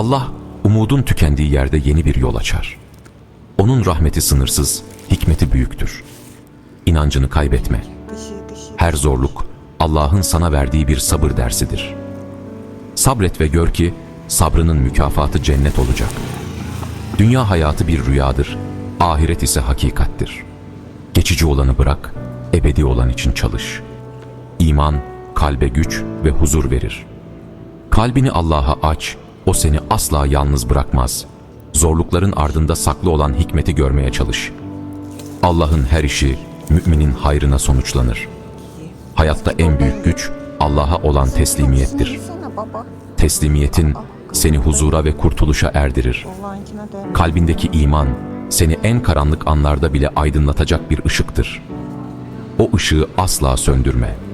Allah umudun tükendiği yerde yeni bir yol açar. Onun rahmeti sınırsız, hikmeti büyüktür. İnancını kaybetme. Her zorluk Allah'ın sana verdiği bir sabır dersidir. Sabret ve gör ki sabrının mükafatı cennet olacak. Dünya hayatı bir rüyadır, ahiret ise hakikattir. Geçici olanı bırak, ebedi olan için çalış. İman, kalbe güç ve huzur verir. Kalbini Allah'a aç, o seni asla yalnız bırakmaz. Zorlukların ardında saklı olan hikmeti görmeye çalış. Allah'ın her işi müminin hayrına sonuçlanır. Hayatta en büyük güç Allah'a olan teslimiyettir. Teslimiyetin seni huzura ve kurtuluşa erdirir. Kalbindeki iman seni en karanlık anlarda bile aydınlatacak bir ışıktır. O ışığı asla söndürme.